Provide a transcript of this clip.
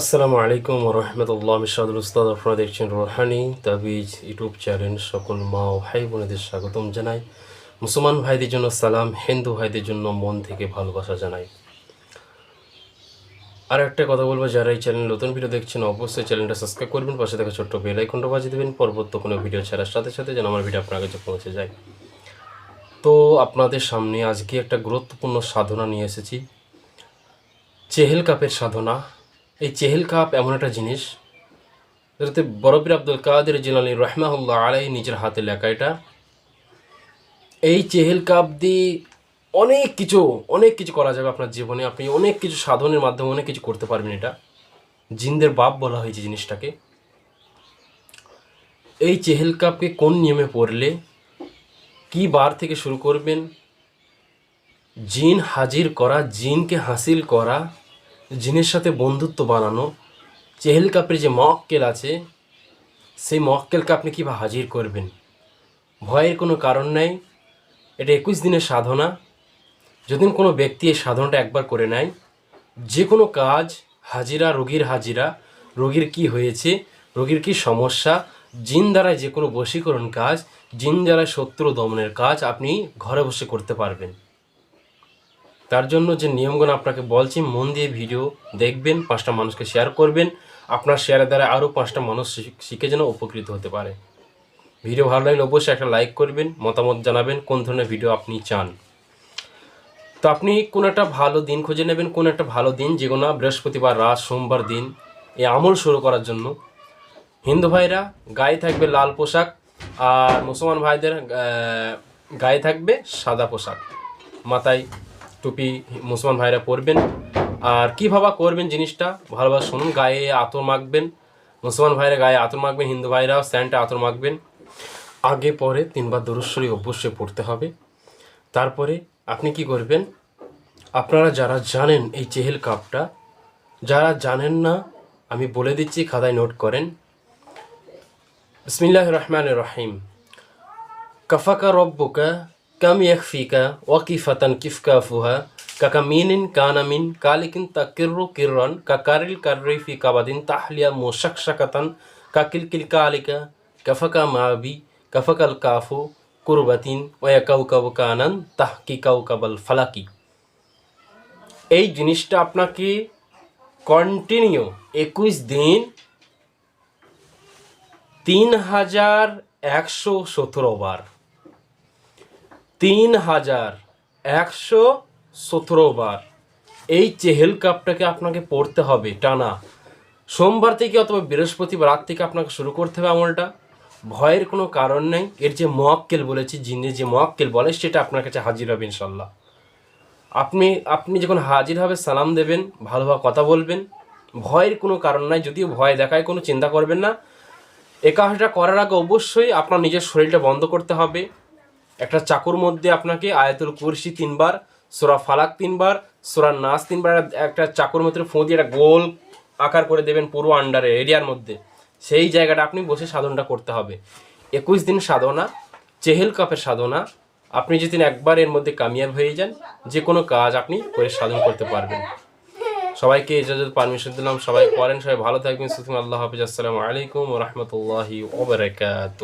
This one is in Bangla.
আসসালামু আলাইকুম রহমতুল্লাহ। মিশাদুল উস্তাদ, আপনারা দেখছেন রোহানি তাবিজ ইউটিউব চ্যানেল। সকল মা ও ভাই বোনেদের স্বাগতম জানাই। মুসলমান ভাইদের জন্য সালাম, হিন্দু ভাইদের জন্য মন থেকে ভালোবাসা জানাই। আর একটা কথা বলব, যারা এই চ্যানেল নতুন ভিডিও দেখছেন, অবশ্যই চ্যানেলটা সাবস্ক্রাইব করবেন, পাশে থাকা ছোট্ট বেল আইকনটা বাজিয়ে দেবেন। পরবর্তী কোনো ভিডিও ছাড়ার সাথে সাথে যেন আমার ভিডিও আপনার কাছে পৌঁছে যায়। তো আপনাদের সামনে আজকে একটা গুরুত্বপূর্ণ সাধনা নিয়ে এসেছি। চেহেল কাপের সাধনা। এই চেহেল কাপ এমন একটা জিনিস, যেটাতে বরফির আব্দুল কাদের জিলানি রহমাহুল্লাহ আলাই নিজের হাতে লেখা এটা। এই চেহেল কাপ দিয়ে অনেক কিছু অনেক কিছু করা যাবে আপনার জীবনে। আপনি অনেক কিছু সাধনের মাধ্যমে অনেক কিছু করতে পারবেন এটা। জিনদের বাপ বলা হয়েছে জিনিসটাকে। এই চেহেল কাপকে কোন নিয়মে পড়লে কি বার থেকে শুরু করবেন? জিন হাজির করা, জিনকে হাসিল করা জিনের সাথে বন্ধুত্ব বানানো চেহেল কাপের যে মক্কেল আছে, সেই মক্কেলকে আপনি কীভাবে হাজির করবেন? ভয়ের কোনো কারণ নেই। এটা একুশ দিনের সাধনা। যদি কোনো ব্যক্তি এই সাধনাটা একবার করে নেয়, যে কোনো কাজ, হাজিরা, রোগীর হাজিরা, রোগীর কি হয়েছে, রোগীর কি সমস্যা, জিন দ্বারায় যে কোনো বশীকরণ কাজ, জিন দ্বারায় শত্রু দমনের কাজ, আপনি ঘরে বসে করতে পারবেন। তার জন্য যে নিয়মগুলো আপনাকে বলছি, মন দিয়ে ভিডিও দেখবেন, পাঁচটা মানুষকে শেয়ার করবেন। আপনার শেয়ারের দ্বারা আরও পাঁচটা মানুষ শিখ- যেন উপকৃত হতে পারে। ভিডিও ভালো লাগলে অবশ্যই একটা লাইক করবেন, মতামত জানাবেন, কোন ধরনের ভিডিও আপনি চান। তো আপনি কোন একটা ভালো দিন খুঁজে নেবেন, কোন একটা ভালো দিন, যে কোনো বৃহস্পতিবার, রাত, সোমবার দিন, এই আমল শুরু করার জন্য। হিন্দু ভাইরা, গায়ে থাকবে লাল পোশাক আর মুসলমান ভাইদের গায়ে থাকবে সাদা পোশাক। মাথায় টুপি মুসলমান ভাইরা পরবেন। আর কীভাবে করবেন জিনিসটা? ভালোভাবে শুনুন, গায়ে আতর মাখবেন। মুসলমান ভাইরা গায়ে আতর মাখবেন, হিন্দু ভাইরাও স্যান্টে আতর মাখবেন। আগে, পরে তিনবার দরুশ্বরী অবশ্যই পড়তে হবে। তারপরে আপনি কি করবেন? আপনারা যারা জানেন এই চেহেল কাপটা, যারা জানেন না, আমি বলে দিচ্ছি, খাতায় নোট করেন। বিসমিল্লাহ রহমান রহিম। কফাকা রব্বুকা কাম ইয়াকফিকা ওয়াকিফাতান কিফকাফুহা কাকামিনিন কানামিন কালিকিন তাকিরু কিররন কাকারিল কাররি ফি কাবাদিন তাহলিয়া মুশাকশাকাতান কাকিলকিল কালিকা কফাকা মাবি কফাকাল কাফু কুরবাতিন ওয়া কাউকাব কানান তাহকি কাউকাবাল ফালাকি এই জিনিসটা আপনাকে কন্টিনিউ একুশ দিন তিন হাজার একশো সতেরো বার তিন হাজার একশো সতেরো বার এই চেহেল কাপটাকে আপনাকে পড়তে হবে টানা। সোমবার থেকে অথবা বৃহস্পতিবার রাত থেকে আপনাকে শুরু করতে হবে আমলটা। ভয়ের কোনো কারণ নেই। এর যে মোয়াক্কেল বলেছি, জিনে যে মোয়াক্কেল বলে, সেটা আপনার কাছে হাজির হবে ইনশাল্লাহ আপনি আপনি যখন হাজির হবে, সালাম দেবেন ভালোভাবে কথা বলবেন। ভয়ের কোনো কারণ নাই, যদিও ভয় দেখায়, কোনো চিন্তা করবেন না। এ কাজটা করার আগে অবশ্যই আপনার নিজের শরীরটা বন্ধ করতে হবে। একটা চাকুর মধ্যে আপনাকে আয়াতুল কুরসি তিনবার, সোরা ফালাক তিনবার, সোরা নাচ তিনবার, একটা চাকুর মধ্যে ফোঁ দিয়ে একটা গোল আকার করে দেবেন পুরো আন্ডারে এরিয়ার মধ্যে। সেই জায়গাটা আপনি বসে সাধনটা করতে হবে। একুশ দিন সাধনা, চেহেল কাপের সাধনা, আপনি যদি একবার এর মধ্যে কামিয়াব হয়ে যান যে কোনো কাজ আপনি করে সাধন করতে পারবেন। সবাইকে ইজাজত পারমিশন দিলাম, সবাই করেন সবাই ভালো থাকবেন সুতরাং আল্লাহ হাফিজ, আসসালামু আলাইকুম রহমতুল্লাহি ওবরাকাত